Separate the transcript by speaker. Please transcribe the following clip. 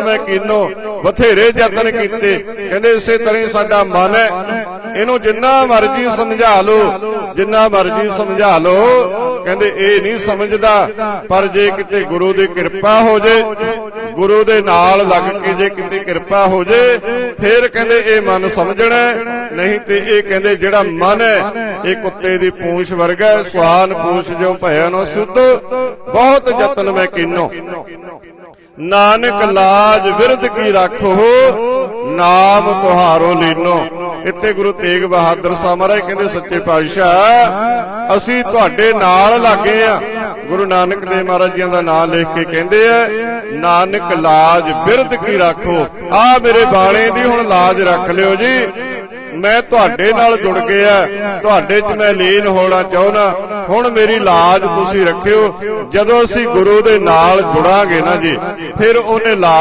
Speaker 1: ਯਤਨ ਮੈਂ ਕੀਨੋ ਬਥੇਰੇ ਯਤਨ ਕੀਤੇ। ਕਹਿੰਦੇ ਇਸੇ ਤਰ੍ਹਾਂ ਹੀ ਸਾਡਾ ਮਨ ਹੈ। ਇਹਨੂੰ ਜਿੰਨਾ ਮਰਜ਼ੀ ਸਮਝਾ ਲਓ ਜਿੰਨਾ ਮਰਜ਼ੀ ਸਮਝਾ ਲਓ। ਕਹਿੰਦੇ ਇਹ ਨਹੀਂ ਸਮਝਦਾ ਪਰ ਜੇ ਕਿਤੇ ਗੁਰੂ ਦੀ ਕਿਰਪਾ ਹੋ ਜੇ ਗੁਰੂ ਦੇ ਨਾਲ ਲੱਗ ਕੇ ਜੇ ਕਿਤੇ ਕਿਰਪਾ ਹੋ ਜੇ ਫਿਰ ਕਹਿੰਦੇ ਇਹ ਮਨ ਸਮਝਣਾ ਨਹੀਂ ਤੇ ਇਹ ਕਹਿੰਦੇ ਜਿਹੜਾ ਮਨ ਹੈ ਇਹ ਕੁੱਤੇ ਦੀ ਪੂੰਛ ਵਰਗਾ ਹੈ, ਸੁਹਾਨ ਪੂਛ ਜੋ ਭਇਆ ਨੋ ਸੁਧ। ਬਹੁਤ ਯਤਨ ਮੈਂ ਕੀਨੋ। ਨਾਨਕ ਲਾਜ ਵਿਰਧ ਕੀ ਰੱਖੋ? ਨਾਮ ਤੁਹਾਰੋ ਲੀਨੋ। ਇੱਥੇ ਗੁਰੂ ਤੇਗ ਬਹਾਦਰ ਸਾਹਿਬ ਮਹਾਰਾਜ ਕਹਿੰਦੇ ਸੱਚੇ ਪਾਤਸ਼ਾਹ, ਅਸੀਂ ਤੁਹਾਡੇ ਨਾਲ ਲੱਗੇ ਆ। ਗੁਰੂ ਨਾਨਕ ਦੇਵ ਮਹਾਰਾਜ ਜੀਆਂ ਦਾ ਨਾਮ ਲਿਖ ਕੇ ਕਹਿੰਦੇ ਆ, ਨਾਨਕ ਲਾਜ ਬਿਰਧ ਕੀ ਰੱਖੋ? ਆ ਮੇਰੇ ਬਾਣੇ ਦੀ ਹੁਣ ਲਾਜ ਰੱਖ ਲਿਓ ਜੀ। ਮੈਂ ਤੁਹਾਡੇ ਨਾਲ ਜੁੜ ਗਿਆ ਤੁਹਾਡੇ 'ਚ ਮੈਂ ਲੀਨ ਹੋਣਾ ਚਾਹੁੰਦਾ। ਹੁਣ ਮੇਰੀ ਲਾਜ ਤੁਸੀਂ ਰੱਖਿਓ। ਜਦੋਂ ਅਸੀਂ ਗੁਰੂ ਦੇ ਨਾਲ ਜੁੜਾਂਗੇ ਨਾ ਜੀ। ਫਿਰ ਉਹਨੇ ਲਾਜ